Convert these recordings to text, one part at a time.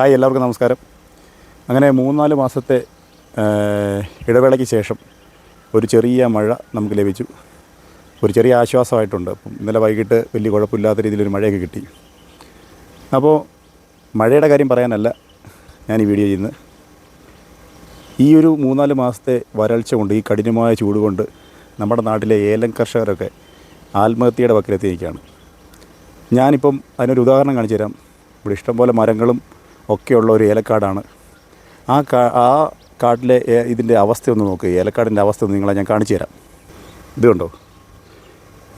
Hi എല്ലാവർക്കും നമസ്കാരം. അങ്ങനെ മൂന്നാൽ മാസത്തെ ഇടവേളയ്ക്ക് ശേഷം ഒരു ചെറിയ മഴ നമുക്ക് ലഭിച്ചു. ഒരു ചെറിയ ആശ്വാസമായിട്ടുണ്ട്. അപ്പം ഇന്നലെ വൈകിട്ട് വലിയ കുഴപ്പമില്ലാത്ത രീതിയിലൊരു മഴയൊക്കെ കിട്ടി. അപ്പോൾ മഴയുടെ കാര്യം പറയാനല്ല ഞാൻ ഈ വീഡിയോ ചെയ്യുന്നത്. ഈ ഒരു മൂന്നാൽ മാസത്തെ വരൾച്ച കൊണ്ട് ഈ കഠിനമായ ചൂട് കൊണ്ട് നമ്മുടെ നാട്ടിലെ ഏലം കർഷകരൊക്കെ ആത്മഹത്യയുടെ വക്കിലെത്തി നിൽക്കുകയാണ് ഞാനിപ്പം അതിനൊരു ഉദാഹരണം കാണിച്ചു തരാം. ഇവിടെ ഇഷ്ടംപോലെ മരങ്ങളും ഒക്കെയുള്ള ഒരു ഏലക്കാടാണ്. ആ കാ ആ കാട്ടിലെ ഇതിന്റെ അവസ്ഥ ഒന്ന് നോക്ക് ഏലക്കാടിന്റെ അവസ്ഥ ഒന്ന് നിങ്ങളെ ഞാൻ കാണിച്ചു തരാം. ഇതുണ്ടോ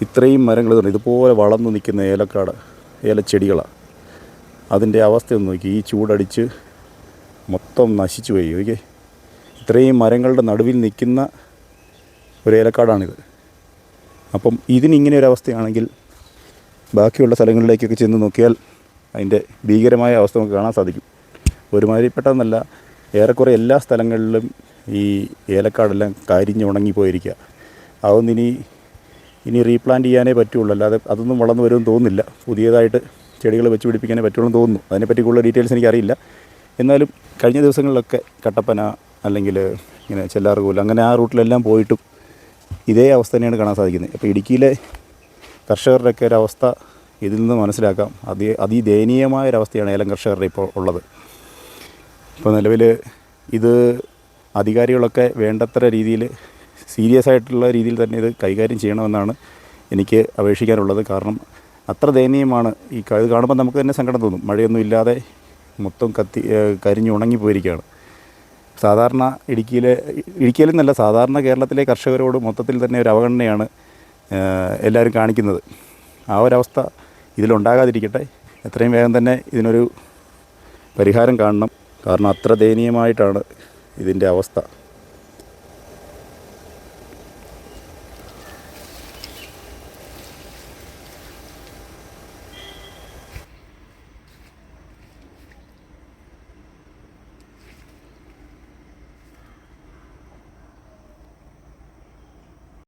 ഇത്രയും മരങ്ങൾ ഇതുണ്ട്. ഇതുപോലെ വളർന്നു നിൽക്കുന്ന ഏലക്കാട് ഏലച്ചെടികളാണ് അതിന്റെ അവസ്ഥ ഒന്ന് നോക്കി. ഈ ചൂടടിച്ച് മൊത്തം നശിച്ചു പോയി. ഓക്കെ ഇത്രയും മരങ്ങളുടെ നടുവിൽ നിൽക്കുന്ന ഒരു ഏലക്കാടാണിത്. അപ്പം ഇതിനിങ്ങനെ ഒരു അവസ്ഥയാണെങ്കിൽ ബാക്കിയുള്ള സ്ഥലങ്ങളിലേക്കൊക്കെ ചെന്ന് നോക്കിയാൽ അതിന്റെ ഭീകരമായ അവസ്ഥ നമുക്ക് കാണാൻ സാധിക്കും. ഒരുമാതിരിപ്പെട്ടതെന്നല്ല ഏറെക്കുറെ എല്ലാ സ്ഥലങ്ങളിലും ഈ ഏലക്കാടെല്ലാം കരിഞ്ഞ് ഉണങ്ങിപ്പോയിരിക്കുക. അതൊന്നും ഇനി ഇനി റീപ്ലാന്റ് ചെയ്യാനേ പറ്റുള്ളൂ. അല്ലാതെ അതൊന്നും വളർന്നു വരുമെന്ന് തോന്നുന്നില്ല. പുതിയതായിട്ട് ചെടികൾ വെച്ച് പിടിപ്പിക്കാനേ പറ്റുള്ളൂ എന്ന് തോന്നുന്നു. അതിനെപ്പറ്റി കൂടുതൽ ഡീറ്റെയിൽസ് എനിക്കറിയില്ല. എന്നാലും കഴിഞ്ഞ ദിവസങ്ങളിലൊക്കെ കട്ടപ്പന അല്ലെങ്കിൽ ഇങ്ങനെ ചെല്ലാർകൂല അങ്ങനെ ആ റൂട്ടിലെല്ലാം പോയിട്ടും ഇതേ അവസ്ഥ തന്നെയാണ് കാണാൻ സാധിക്കുന്നത്. അപ്പോൾ ഇടുക്കിയിലെ കർഷകരുടെയൊക്കെ ഒരവസ്ഥ ഇതിൽ നിന്ന് മനസ്സിലാക്കാം. അതി അതിദയനീയമായ ഒരവസ്ഥയാണ് ഏലം കർഷകരുടെ ഇപ്പോൾ ഉള്ളത്. ഇപ്പോൾ നിലവിൽ ഇത് അധികാരികളൊക്കെ വേണ്ടത്ര രീതിയിൽ സീരിയസ് ആയിട്ടുള്ള രീതിയിൽ തന്നെ ഇത് കൈകാര്യം ചെയ്യണമെന്നാണ് എനിക്ക് അപേക്ഷിക്കാനുള്ളത്. കാരണം അത്ര ദയനീയമാണ് ഈ ഇത് കാണുമ്പോൾ നമുക്ക് തന്നെ സങ്കടം തോന്നും. മഴയൊന്നും ഇല്ലാതെ മൊത്തം കത്തി കരിഞ്ഞു കരിഞ്ഞ് ഉണങ്ങി പോയിരിക്കുകയാണ് സാധാരണ ഇടുക്കിയിലെ നല്ല സാധാരണ കേരളത്തിലെ കർഷകരോട് മൊത്തത്തിൽ തന്നെ ഒരു അവഗണനയാണ് എല്ലാവരും കാണിക്കുന്നത്. ആ ഒരവസ്ഥ ഇതിലുണ്ടാകാതിരിക്കട്ടെ. എത്രയും വേഗം തന്നെ ഇതിനൊരു പരിഹാരം കാണണം. കാരണം അത്ര ദയനീയമായിട്ടാണ് ഇതിന്റെ അവസ്ഥ.